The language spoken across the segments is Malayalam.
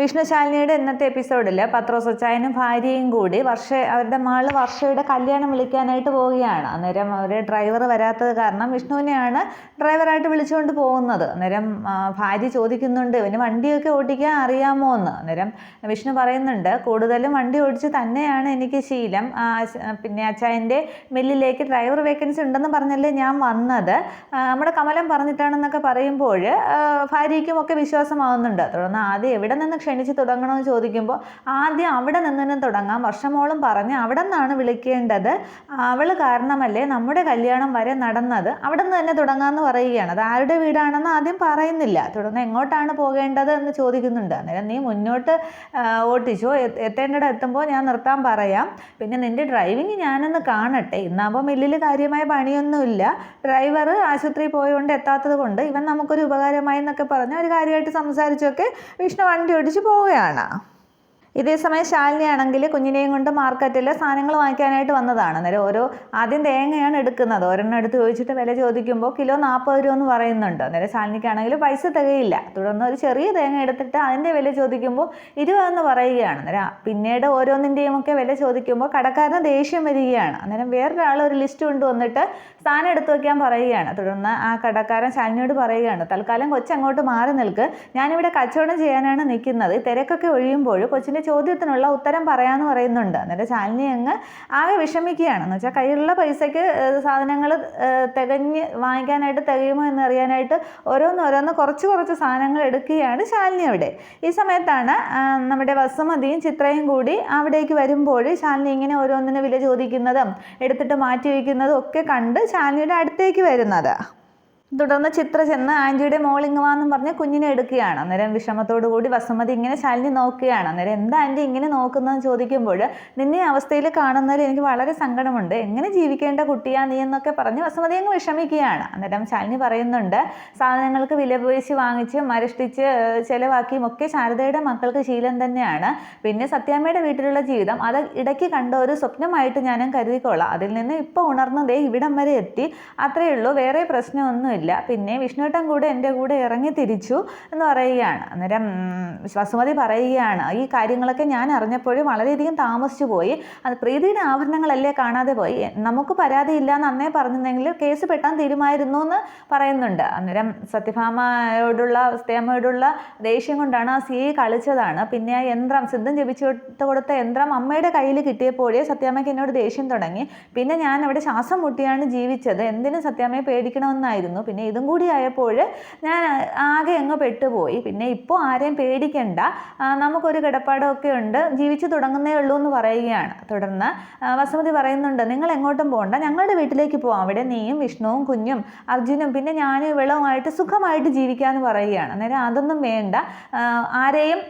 വിഷ്ണുശാലിനിയുടെ ഇന്നത്തെ എപ്പിസോഡിൽ പത്രോസച്ചായനും ഭാര്യയും കൂടി വർഷ അവരുടെ മകൾ വർഷയുടെ കല്യാണം വിളിക്കാനായിട്ട് പോവുകയാണ്. അന്നേരം അവർ ഡ്രൈവർ വരാത്തത് കാരണം വിഷ്ണുവിനെയാണ് ഡ്രൈവറായിട്ട് വിളിച്ചുകൊണ്ട് പോകുന്നത്. അന്നേരം ഭാര്യ ചോദിക്കുന്നുണ്ട് ഇവന് വണ്ടിയൊക്കെ ഓടിക്കാൻ അറിയാമോ എന്ന്? അന്നേരം വിഷ്ണു പറയുന്നുണ്ട് കൂടുതലും വണ്ടി ഓടിച്ച് തന്നെയാണ് എനിക്ക് ശീലം. പിന്നെ അച്ചായന്റെ മില്ലിലേക്ക് ഡ്രൈവർ വേക്കൻസി ഉണ്ടെന്ന് പറഞ്ഞല്ലേ ഞാൻ വന്നത്. നമ്മുടെ കമലം പറഞ്ഞിട്ടാണെന്നൊക്കെ പറയുമ്പോൾ ഭാര്യയ്ക്കും ഒക്കെ വിശ്വാസമാവുന്നുണ്ട്. തുടർന്ന് ആദ്യം എവിടെ നിന്ന് ക്ഷണിച്ച് തുടങ്ങണമെന്ന് ചോദിക്കുമ്പോൾ ആദ്യം അവിടെ നിന്ന് തുടങ്ങാം. വർഷമോളം പറഞ്ഞ് അവിടെ നിന്നാണ് വിളിക്കേണ്ടത്. അവൾ കാരണമല്ലേ നമ്മുടെ കല്യാണം വരെ നടന്നത്? അവിടെ നിന്ന് തന്നെ തുടങ്ങാമെന്ന് പറയുകയാണ്. അത് ആരുടെ വീടാണെന്ന് ആദ്യം പറയുന്നില്ല. തുടർന്ന് എങ്ങോട്ടാണ് പോകേണ്ടത് എന്ന് ചോദിക്കുന്നുണ്ട്. അന്നേരം നീ മുന്നോട്ട് ഓട്ടിച്ചോ? എത്തേണ്ടിടം എത്തുമ്പോൾ ഞാൻ നിർത്താൻ പറയാം. പിന്നെ നിന്റെ ഡ്രൈവിങ് ഞാനൊന്ന് കാണട്ടെ. ഇന്നാകുമ്പോൾ മില്ലിൽ കാര്യമായ പണിയൊന്നുമില്ല. ഡ്രൈവർ ആശുപത്രിയിൽ പോയതുകൊണ്ട് എത്താത്തത് കൊണ്ട് ഇവൻ നമുക്കൊരു ഉപകാരമായി എന്നൊക്കെ പറഞ്ഞ് ഒരു കാര്യമായിട്ട് സംസാരിച്ചൊക്കെ വിഷ്ണു വണ്ടി ഓടിച്ച് പോവുകയാണ്. ഇതേസമയം ശാലിനി ആണെങ്കിൽ കുഞ്ഞിനെയും കൊണ്ട് മാർക്കറ്റിൽ സാധനങ്ങൾ വാങ്ങിക്കാനായിട്ട് വന്നതാണ്. അന്നേരം ഓരോ ആദ്യം തേങ്ങയാണ് എടുക്കുന്നത്. ഒരെണ്ണം എടുത്ത് ചോദിച്ചിട്ട് വില ചോദിക്കുമ്പോൾ കിലോ നാൽപ്പത് രൂപ എന്ന് പറയുന്നുണ്ട്. അന്നേരം ശാലിനിക്കാണെങ്കിൽ പൈസ തികയില്ല. തുടർന്ന് ഒരു ചെറിയ തേങ്ങ എടുത്തിട്ട് അതിന്റെ വില ചോദിക്കുമ്പോൾ ഇരുപതെന്ന് പറയുകയാണ്. അന്നേരം പിന്നീട് ഓരോന്നിന്റെയും ഒക്കെ വില ചോദിക്കുമ്പോൾ കടക്കാരന് ദേഷ്യം വരികയാണ്. അന്നേരം വേറൊരാൾ ഒരു ലിസ്റ്റ് കൊണ്ടുവന്നിട്ട് സാധനം എടുത്തു വയ്ക്കാൻ പറയുകയാണ്. തുടർന്ന് ആ കടക്കാരൻ ശാലിനിയോട് പറയുകയാണ് തൽക്കാലം കൊച്ചങ്ങോട്ട് മാറി നിൽക്ക്. ഞാനിവിടെ കച്ചവടം ചെയ്യാനാണ് നിൽക്കുന്നത്. തിരക്കൊക്കെ ഒഴിയുമ്പോൾ കൊച്ചിന്റെ ചോദ്യത്തിനുള്ള ഉത്തരം പറയാമെന്ന് പറയുന്നുണ്ട്. അന്നേരം ശാലിനി അങ്ങ് ആകെ വിഷമിക്കുകയാണ്. എന്ന് വെച്ചാൽ കയ്യിലുള്ള പൈസയ്ക്ക് സാധനങ്ങൾ തികഞ്ഞ് വാങ്ങിക്കാനായിട്ട് തികയുമോ എന്ന് അറിയാനായിട്ട് ഓരോന്നോരോന്ന് കുറച്ച് കുറച്ച് സാധനങ്ങൾ എടുക്കുകയാണ് ശാലിനി അവിടെ. ഈ സമയത്താണ് നമ്മുടെ വസുമതിയും ചിത്രയും കൂടി അവിടേക്ക് വരുമ്പോൾ ശാലിനി ഇങ്ങനെ ഓരോന്നിന് വില ചോദിക്കുന്നതും എടുത്തിട്ട് മാറ്റി വയ്ക്കുന്നതും ഒക്കെ കണ്ട് ശാലിനിയുടെ അടുത്തേക്ക് വരുന്നത്. തുടർന്ന് ചിത്ര ചെന്ന് ആന്റിയുടെ മോളിങ് വാന്നും പറഞ്ഞ് കുഞ്ഞിനെ എടുക്കുകയാണ്. അന്നേരം വിഷമത്തോടു കൂടി വസുമതി ഇങ്ങനെ ശാലിനി നോക്കുകയാണ്. അന്നേരം എന്താ ആന്റി ഇങ്ങനെ നോക്കുന്നതെന്ന് ചോദിക്കുമ്പോൾ നിന്നെ അവസ്ഥയിൽ കാണുന്നതിൽ എനിക്ക് വളരെ സങ്കടമുണ്ട്. എങ്ങനെ ജീവിക്കേണ്ട കുട്ടിയാ നീ എന്നൊക്കെ പറഞ്ഞ് വസുമതി അങ്ങ് വിഷമിക്കുകയാണ്. അന്നേരം ശാലിനി പറയുന്നുണ്ട് സാധനങ്ങൾക്ക് വിലപേശി വാങ്ങിച്ച് മരഷ്ടിച്ച് ചിലവാക്കിയും ഒക്കെ ശാരദയുടെ മക്കൾക്ക് ശീലം തന്നെയാണ്. പിന്നെ സത്യാമ്മയുടെ വീട്ടിലുള്ള ജീവിതം അത് ഇടയ്ക്ക് കണ്ട ഒരു സ്വപ്നമായിട്ട് ഞാനും കരുതിക്കോളാം. അതിൽ നിന്ന് ഇപ്പോൾ ഉണർന്നതേ ഇവിടം വരെ എത്തി. അത്രയേ ഉള്ളൂ. വേറെ പ്രശ്നമൊന്നുമില്ല പിന്നെ വിഷ്ണുവേട്ടൻ കൂടെ എന്റെ കൂടെ ഇറങ്ങി തിരിച്ചു എന്ന് പറയുകയാണ്. അന്നേരം വസുമതി പറയുകയാണ് ഈ കാര്യങ്ങളൊക്കെ ഞാൻ അറിഞ്ഞപ്പോഴും വളരെയധികം താമസിച്ചു പോയി. അത് പ്രീതിയുടെ ആഭരണങ്ങളല്ലേ കാണാതെ പോയി. നമുക്ക് പരാതിയില്ല എന്ന് അന്നേ പറഞ്ഞിരുന്നെങ്കിൽ കേസ് പെട്ടാൻ തീരുമായിരുന്നു എന്ന് പറയുന്നുണ്ട്. അന്നേരം സത്യഭാമയോടുള്ള സത്യാമ്മയോടുള്ള ദേഷ്യം കൊണ്ടാണ് ആ സി കളിച്ചതാണ്. പിന്നെ ആ യന്ത്രം സിദ്ധം ജപിച്ചു കൊടുത്ത യന്ത്രം അമ്മയുടെ കയ്യിൽ കിട്ടിയപ്പോഴേ സത്യാമ്മയ്ക്ക് എന്നോട് ദേഷ്യം തുടങ്ങി. പിന്നെ ഞാൻ അവിടെ ശ്വാസം മുട്ടിയാണ് ജീവിച്ചത്. എന്തിനും സത്യാമ്മയെ പേടിക്കണമെന്നായിരുന്നു. പിന്നെ ഇതും കൂടി ആയപ്പോൾ ഞാൻ ആകെ അങ്ങ് പെട്ടുപോയി. പിന്നെ ഇപ്പോൾ ആരെയും പേടിക്കണ്ട. നമുക്കൊരു കിടപ്പാടമൊക്കെ ഉണ്ട്. ജീവിച്ചു തുടങ്ങുന്നേ ഉള്ളൂ എന്ന് പറയുകയാണ്. തുടർന്ന് വസുമതി പറയുന്നുണ്ട് നിങ്ങൾ എങ്ങോട്ടും പോകണ്ട ഞങ്ങളുടെ വീട്ടിലേക്ക് പോകാം അവിടെ നീയും വിഷ്ണുവും കുഞ്ഞും അർജുനും പിന്നെ ഞാനും ഇവളുമായിട്ട് സുഖമായിട്ട് ജീവിക്കാമെന്ന് പറയുകയാണ്. അന്നേരം അതൊന്നും വേണ്ട. ആരെയും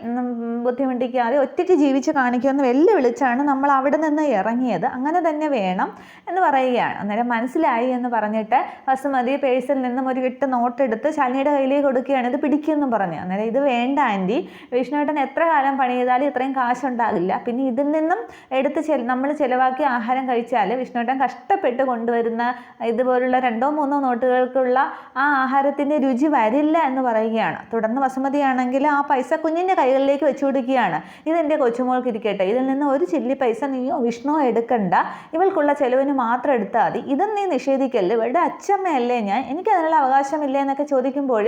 ബുദ്ധിമുട്ടിക്കാതെ ഒറ്റയ്ക്ക് ജീവിച്ച് കാണിക്കുമെന്ന് വെല്ലുവിളിച്ചാണ് നമ്മൾ അവിടെ നിന്ന് ഇറങ്ങിയത്. അങ്ങനെ തന്നെ വേണം എന്ന് പറയുകയാണ്. അന്നേരം മനസ്സിലായി എന്ന് പറഞ്ഞിട്ട് വസുമതി പേഴ്സിൽ നിന്നും ഒരു കെട്ട് നോട്ടെടുത്ത് ശാലിനിയുടെ കയ്യിലേക്ക് കൊടുക്കുകയാണ്. ഇത് പിടിക്കുമെന്നും പറഞ്ഞു. അന്നേരം ഇത് വേണ്ട ആന്റി. വിഷ്ണുവേട്ടൻ എത്ര കാലം പണി ചെയ്താലും ഇത്രയും കാശുണ്ടാകില്ല. പിന്നെ ഇതിൽ നിന്നും എടുത്ത് ചെ നമ്മൾ ചിലവാക്കി ആഹാരം കഴിച്ചാൽ വിഷ്ണുവേട്ടൻ കഷ്ടപ്പെട്ട് കൊണ്ടുവരുന്ന ഇതുപോലുള്ള രണ്ടോ മൂന്നോ നോട്ടുകൾക്കുള്ള ആ ആഹാരത്തിന്റെ രുചി വരില്ല എന്ന് പറയുകയാണ്. തുടർന്ന് വസുമതിയാണെങ്കിൽ ആ പൈസ കുഞ്ഞിന്റെ കൈകളിലേക്ക് വെച്ചു കൊടുക്കുകയാണ്. ഇതെന്റെ കൊച്ചുമോൾക്ക് ഇരിക്കട്ടെ. ഇതിൽ നിന്ന് ഒരു ചില്ലി പൈസ നീയോ വിഷ്ണുവോ എടുക്കണ്ട. ഇവൾക്കുള്ള ചെലവിന് മാത്രം എടുത്താൽ മതി. ഇതും നീ നിഷേധിക്കല്ലേ? ഇവളുടെ അച്ഛമ്മയല്ലേ ഞാൻ? എനിക്ക് അതിനുള്ള അവകാശമില്ല എന്നൊക്കെ ചോദിക്കുമ്പോൾ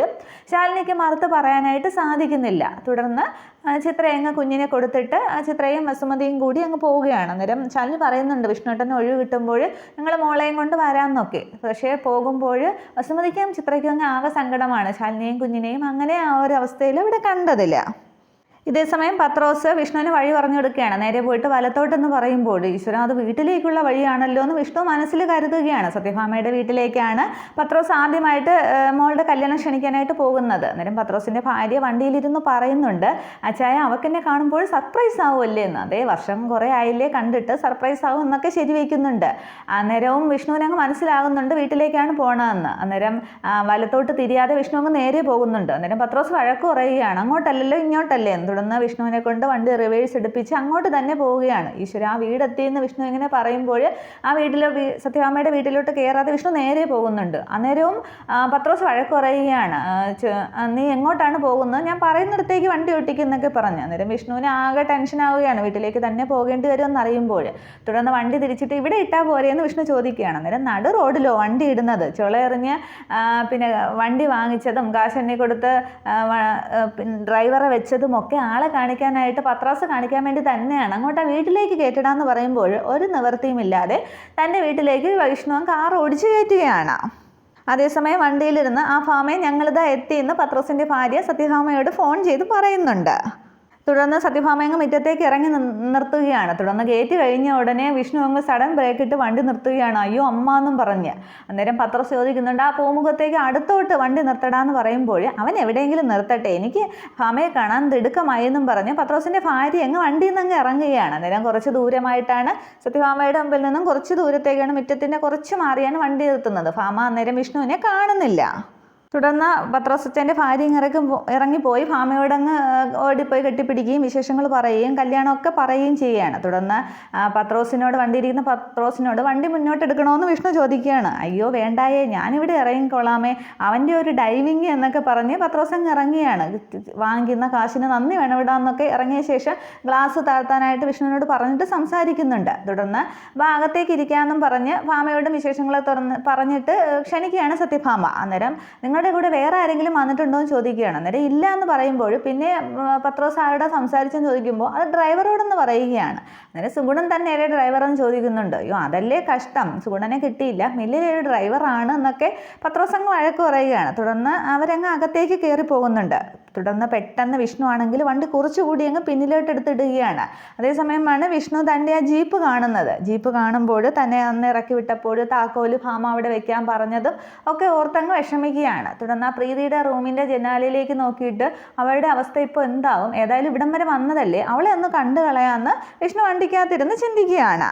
ശാലിനിക്ക് മറുത്ത് പറയാനായിട്ട് സാധിക്കുന്നില്ല. തുടർന്ന് ചിത്രയങ്ങ് കുഞ്ഞിനെ കൊടുത്തിട്ട് ആ ചിത്രയും വസുമതിയും കൂടി അങ്ങ് പോവുകയാണ്. അന്നേരം ശാലിനി പറയുന്നുണ്ട് വിഷ്ണുട്ടന് ഒഴിവ് കിട്ടുമ്പോൾ നിങ്ങൾ മോളെയും കൊണ്ട് വരാമെന്നൊക്കെ. പക്ഷേ പോകുമ്പോൾ വസുമതിക്കും ചിത്രയ്ക്കും അങ്ങ് ആകെ സങ്കടമാണ്. ശാലിനെയും കുഞ്ഞിനെയും അങ്ങനെ ആ ഒരു അവസ്ഥയിൽ ഇവിടെ കണ്ടതില്ല ഇതേസമയം പത്രോസ് വിഷ്ണുവിന് വഴി പറഞ്ഞു കൊടുക്കുകയാണ് നേരെ പോയിട്ട് വലത്തോട്ടെന്ന് പറയുമ്പോൾ ഈശ്വരൻ അത് വീട്ടിലേക്കുള്ള വഴിയാണല്ലോ എന്ന് വിഷ്ണു മനസ്സിൽ കരുതുകയാണ്. സത്യഭാമയുടെ വീട്ടിലേക്കാണ് പത്രോസ് ആദ്യമായിട്ട് മോളുടെ കല്യാണം ക്ഷണിക്കാനായിട്ട് പോകുന്നത്. അന്നേരം പത്രോസിന്റെ ഭാര്യ വണ്ടിയിലിരുന്ന് പറയുന്നുണ്ട് അച്ചായ അവക്കെന്നെ കാണുമ്പോൾ സർപ്രൈസ് ആവുമല്ലേ എന്ന്? അതേ വർഷം കുറേ ആയില്ലേ കണ്ടിട്ട് സർപ്രൈസ് ആവും എന്നൊക്കെ ശരിവയ്ക്കുന്നുണ്ട് അന്നേരവും വിഷ്ണുവിനങ്ങ് മനസ്സിലാകുന്നുണ്ട് വീട്ടിലേക്കാണ് പോകണമെന്ന് അന്നേരം വലത്തോട്ട് തിരിയാതെ വിഷ്ണു അങ്ങ് നേരെ പോകുന്നുണ്ട്. അന്നേരം പത്രോസ് വഴക്ക് കുറയുകയാണ് അങ്ങോട്ടല്ലല്ലോ ഇങ്ങോട്ടല്ലേ? തുടർന്ന് വിഷ്ണുവിനെ കൊണ്ട് വണ്ടി റിവേഴ്സ് എടുപ്പിച്ച് അങ്ങോട്ട് തന്നെ പോവുകയാണ്. ഈശ്വര ആ വീടെത്തിയെന്ന് വിഷ്ണു ഇങ്ങനെ പറയുമ്പോൾ ആ വീട്ടിൽ സത്യഭാമയുടെ വീട്ടിലോട്ട് കയറാതെ വിഷ്ണു നേരെ പോകുന്നുണ്ട്. അന്നേരവും പത്രോസ് വഴക്ക് പറയുകയാണ് നീ എങ്ങോട്ടാണ് പോകുന്നത്? ഞാൻ പറയുന്നിടത്തേക്ക് വണ്ടി ഒട്ടിക്കുന്നൊക്കെ പറഞ്ഞു. അന്നേരം വിഷ്ണുവിന് ആകെ ടെൻഷൻ ആവുകയാണ് വീട്ടിലേക്ക് തന്നെ പോകേണ്ടി വരുമെന്ന് അറിയുമ്പോൾ തുടർന്ന് വണ്ടി തിരിച്ചിട്ട് ഇവിടെ ഇട്ടാൽ പോരെയെന്ന് വിഷ്ണു ചോദിക്കുകയാണ്. അന്നേരം നടു റോഡിലോ വണ്ടി ഇടുന്നത്? ചുളയെറിഞ്ഞ് പിന്നെ വണ്ടി വാങ്ങിച്ചതും കാശെണ്ണി കൊടുത്ത് ഡ്രൈവറെ വെച്ചതും ഒക്കെ ആളെ കാണിക്കാനായിട്ട് പത്രാസ് കാണിക്കാൻ വേണ്ടി തന്നെയാണ്. അങ്ങോട്ട് ആ വീട്ടിലേക്ക് കയറ്റിടാന്ന് പറയുമ്പോൾ ഒരു നിവൃത്തിയുമില്ലാതെ തന്റെ വീട്ടിലേക്ക് വൈഷ്ണവൻ കാർ ഓടിച്ചു കയറ്റുകയാണ്. അതേസമയം വണ്ടിയിലിരുന്ന് ആ ഫാമയെ ഞങ്ങളിതാ എത്തിയെന്ന് പത്രസിന്റെ ഭാര്യ സത്യഭാമയോട് ഫോൺ ചെയ്ത് പറയുന്നുണ്ട്. തുടർന്ന് സത്യഭാമയങ്ങ് മുറ്റത്തേക്ക് ഇറങ്ങി നിർത്തുകയാണ്. തുടർന്ന് ഗേറ്റ് കഴിഞ്ഞ ഉടനെ വിഷ്ണു അങ്ങ് സഡൻ ബ്രേക്ക് ഇട്ട് വണ്ടി നിർത്തുകയാണ്. അയ്യോ അമ്മ എന്നും പറഞ്ഞ്. അന്നേരം പത്രസ് ചോദിക്കുന്നുണ്ട് ആ പൂമുഖത്തേക്ക് അടുത്തോട്ട് വണ്ടി നിർത്തടാന്ന് പറയുമ്പോൾ അവൻ എവിടെയെങ്കിലും നിർത്തട്ടെ. എനിക്ക് ഭാമയെ കാണാൻ തിടുക്കമായി എന്നും പറഞ്ഞ്. പത്രോസിന്റെ ഭാര്യ അങ്ങ് വണ്ടിയിൽ നിന്ന് അങ്ങ് ഇറങ്ങുകയാണ്. അന്നേരം കുറച്ച് ദൂരമായിട്ടാണ് സത്യഭാമയുടെ മുമ്പിൽ നിന്നും കുറച്ച് ദൂരത്തേക്കാണ് മുറ്റത്തിന്റെ കുറച്ച് മാറിയാണ് വണ്ടി നിർത്തുന്നത്. ഭാമ അന്നേരം വിഷ്ണുവിനെ കാണുന്നില്ല. തുടർന്ന് പത്രോസച്ചന്റെ ഭാര്യ ഇറക്കും ഇറങ്ങിപ്പോയി. ഭാമയോടങ്ങ് ഓടിപ്പോയി കെട്ടിപ്പിടിക്കുകയും വിശേഷങ്ങൾ പറയുകയും കല്യാണമൊക്കെ പറയുകയും ചെയ്യുകയാണ്. തുടർന്ന് പത്രോസിനോട് വണ്ടിയിരിക്കുന്ന പത്രോസിനോട് വണ്ടി മുന്നോട്ട് എടുക്കണമെന്ന് വിഷ്ണു ചോദിക്കുകയാണ്. അയ്യോ വേണ്ടായേ ഞാനിവിടെ ഇറങ്ങിക്കൊള്ളാമേ അവന്റെ ഒരു ഡൈവിങ് എന്നൊക്കെ പറഞ്ഞ് പത്രോസങ്ങ് ഇറങ്ങിയാണ്. വാങ്ങിക്കുന്ന കാശിന് നന്ദി വേണമിടാന്നൊക്കെ ഇറങ്ങിയ ശേഷം ഗ്ലാസ് താഴ്ത്താനായിട്ട് വിഷ്ണുവിനോട് പറഞ്ഞിട്ട് സംസാരിക്കുന്നുണ്ട്. തുടർന്ന് ഭാഗത്തേക്ക് ഇരിക്കാമെന്നും പറഞ്ഞ് ഭാമയോടും വിശേഷങ്ങളെ തുറന്ന് പറഞ്ഞിട്ട് ക്ഷണിക്കുകയാണ് സത്യഭാമ. അന്നേരം നിങ്ങൾ നിങ്ങളുടെ കൂടെ വേറെ ആരെങ്കിലും വന്നിട്ടുണ്ടോ എന്ന് ചോദിക്കുകയാണ്. അന്നേരം ഇല്ല എന്ന് പറയുമ്പോൾ പിന്നെ പത്രോസ് ആരുടെ സംസാരിച്ചെന്ന് ചോദിക്കുമ്പോൾ അത് ഡ്രൈവറോടൊന്ന് പറയുകയാണ്. അന്നേരം സുഗുണൻ തന്നെയല്ലേ ഡ്രൈവർ എന്ന് ചോദിക്കുന്നുണ്ട്. അയ്യോ അതല്ലേ കഷ്ടം? സുഗുണനെ കിട്ടിയില്ല. മില്ലിലൊരു ഡ്രൈവറാണ് എന്നൊക്കെ പത്രോസ് അങ്ങ് വഴക്ക് പറയുകയാണ്. തുടർന്ന് അവരങ്ങ് അകത്തേക്ക് കയറി പോകുന്നുണ്ട് തുടർന്ന് പെട്ടെന്ന് വിഷ്ണു ആണെങ്കിൽ വണ്ടി കുറച്ചുകൂടി അങ്ങ് പിന്നിലോട്ട് എടുത്തിടുകയാണ് അതേസമയമാണ് വിഷ്ണു തന്റെ ആ ജീപ്പ് കാണുന്നത്. ജീപ്പ് കാണുമ്പോൾ തന്നെ അന്ന് ഇറക്കി വിട്ടപ്പോൾ താക്കോൽ ഭാമ അവിടെ വെക്കാൻ പറഞ്ഞതും ഒക്കെ ഓർത്തങ്ങ് വിഷമിക്കുകയാണ്. തുടർന്ന് ആ പ്രീതിയുടെ റൂമിന്റെ ജനാലയിലേക്ക് നോക്കിയിട്ട് അവളുടെ അവസ്ഥ ഇപ്പോൾ എന്താവും? ഏതായാലും ഇവിടം വരെ വന്നതല്ലേ? അവളെ ഒന്ന് കണ്ടു കളയാമെന്ന് വിഷ്ണു വണ്ടിക്കകത്തിരുന്ന് ചിന്തിക്കുകയാണ്.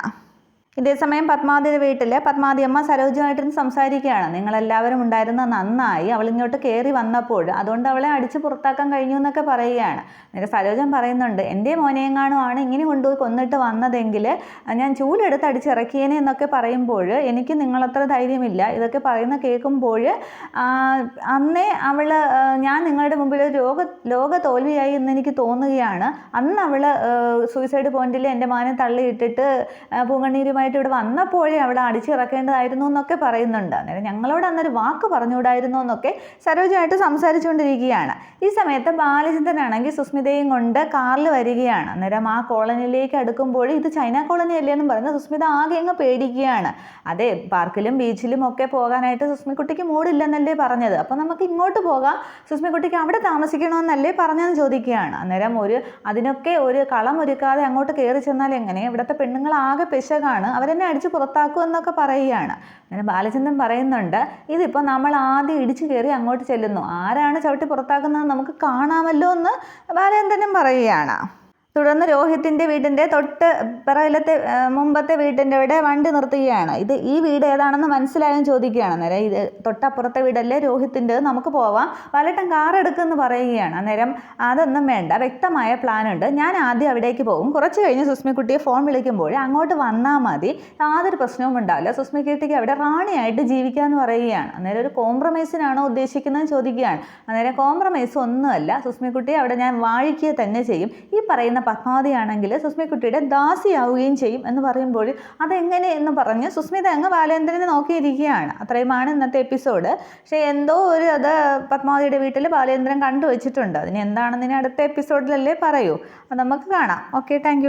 ഇതേസമയം പത്മാവതിയുടെ വീട്ടിൽ പത്മാവതി അമ്മ സരോജുമായിട്ടിരുന്ന് സംസാരിക്കുകയാണ്. നിങ്ങളെല്ലാവരും ഉണ്ടായിരുന്ന നന്നായി അവൾ ഇങ്ങോട്ട് കയറി വന്നപ്പോൾ അതുകൊണ്ട് അവളെ അടിച്ച് പുറത്താക്കാൻ കഴിഞ്ഞു എന്നൊക്കെ പറയുകയാണ്. എന്നിട്ട് സരോജൻ പറയുന്നുണ്ട് എന്റെ മോനെയെങ്ങാനും ആണ് ഇങ്ങനെ കൊണ്ടുപോയി കൊന്നിട്ട് വന്നതെങ്കിൽ ഞാൻ ചൂലെടുത്ത് അടിച്ചിറക്കിയേനെ എന്നൊക്കെ പറയുമ്പോൾ എനിക്ക് നിങ്ങളത്ര ധൈര്യമില്ല. ഇതൊക്കെ പറയുന്ന കേൾക്കുമ്പോൾ അന്നേ അവൾ ഞാൻ നിങ്ങളുടെ മുമ്പിൽ രോഗ ലോക തോൽവിയായി എന്ന് എനിക്ക് തോന്നുകയാണ്. അന്ന് അവൾ സൂയിസൈഡ് പോയിന്റിൽ എന്റെ മാനെ തള്ളിയിട്ടിട്ട് പൂങ്കണ്ണീരുമായി ആയിട്ട് ഇവിടെ വന്നപ്പോഴേ അവിടെ അടിച്ചിറക്കേണ്ടതായിരുന്നു എന്നൊക്കെ പറയുന്നുണ്ട്. അന്നേരം ഞങ്ങളോട് അന്നൊരു വാക്ക് പറഞ്ഞുകൂടായിരുന്നു എന്നൊക്കെ സരോജയായിട്ട് സംസാരിച്ചുകൊണ്ടിരിക്കുകയാണ്. ഈ സമയത്ത് ബാലചന്ദ്രനാണെങ്കിൽ സുസ്മിതയും കൊണ്ട് കാറിൽ വരികയാണ്. അന്നേരം ആ കോളനിയിലേക്ക് അടുക്കുമ്പോൾ ഇത് ചൈന കോളനി അല്ലേ എന്നും പറഞ്ഞ് സുസ്മിത ആകെ അങ്ങ് പേടിക്കുകയാണ്. അതെ പാർക്കിലും ബീച്ചിലും ഒക്കെ പോകാനായിട്ട് സുസ്മിക്കുട്ടിക്ക് മൂടില്ലെന്നല്ലേ പറഞ്ഞത്. അപ്പോൾ നമുക്ക് ഇങ്ങോട്ട് പോകാം. സുസ്മിക്കുട്ടിക്ക് അവിടെ താമസിക്കണമെന്നല്ലേ പറഞ്ഞതെന്ന് ചോദിക്കുകയാണ്. അന്നേരം ഒരു അതിനൊക്കെ ഒരു കളം ഒരുക്കാതെ അങ്ങോട്ട് കയറി ചെന്നാൽ എങ്ങനെ? ഇവിടുത്തെ പെണ്ണുങ്ങൾ ആകെ പെശകാണ്. അവരെന്നെ അടിച്ച് പുറത്താക്കും എന്നൊക്കെ പറയുകയാണ്. അങ്ങനെ ബാലചന്ദ്രൻ പറയുന്നുണ്ട് ഇതിപ്പോൾ നമ്മൾ ആദ്യം ഇടിച്ച് കയറി അങ്ങോട്ട് ചെല്ലുന്നു. ആരാണ് ചവിട്ടി പുറത്താക്കുന്നത് നമുക്ക് കാണാമല്ലോ എന്ന് ബാലചന്ദ്രനും പറയുകയാണ്. തുടർന്ന് രോഹിത്തിന്റെ വീടിന്റെ തൊട്ട് പിറകിലത്തെ മുമ്പത്തെ വീടിന്റെ അവിടെ വണ്ടി നിർത്തുകയാണ്. ഇത് ഈ വീട് ഏതാണെന്ന് മനസ്സിലായും ചോദിക്കുകയാണ്. അന്നേരം ഇത് തൊട്ടപ്പുറത്തെ വീടല്ലേ രോഹിത്തിന്റെ നമുക്ക് പോവാം. വലട്ടം കാർ എടുക്കുമെന്ന് പറയുകയാണ്. അന്നേരം അതൊന്നും വേണ്ട. വ്യക്തമായ പ്ലാനുണ്ട് ഞാൻ ആദ്യം അവിടേക്ക് പോകും. കുറച്ച് കഴിഞ്ഞ് സുസ്മിക്കുട്ടിയെ ഫോൺ വിളിക്കുമ്പോൾ അങ്ങോട്ട് വന്നാൽ മതി. യാതൊരു പ്രശ്നവും ഉണ്ടാവില്ല. സുസ്മിക്കുട്ടിക്ക് അവിടെ റാണിയായിട്ട് ജീവിക്കാമെന്ന് പറയുകയാണ്. അന്നേരം ഒരു കോംപ്രമൈസിനാണോ ഉദ്ദേശിക്കുന്നത് ചോദിക്കുകയാണ്. അന്നേരം കോംപ്രമൈസ് ഒന്നുമല്ല. സുസ്മിക്കുട്ടി അവിടെ ഞാൻ വാഴിക്കുക തന്നെ ചെയ്യും. ഈ പറയുന്ന പത്മാവതിയാണെങ്കിൽ സുസ്മിക്കുട്ടിയുടെ ദാസിയാവുകയും ചെയ്യും എന്ന് പറയുമ്പോൾ അതെങ്ങനെ എന്ന് പറഞ്ഞ് സുസ്മിത അങ്ങ് ബാലേന്ദ്രനെ നോക്കിയിരിക്കുകയാണ്. അത്രയുമാണ് ഇന്നത്തെ എപ്പിസോഡ്. പക്ഷേ എന്തോ ഒരു അത് പത്മാവതിയുടെ വീട്ടിൽ ബാലേന്ദ്രൻ കണ്ടുവച്ചിട്ടുണ്ട്. അതിന് എന്താണെന്ന് അടുത്ത എപ്പിസോഡിലല്ലേ പറയൂ. അത് നമുക്ക് കാണാം. Okay thank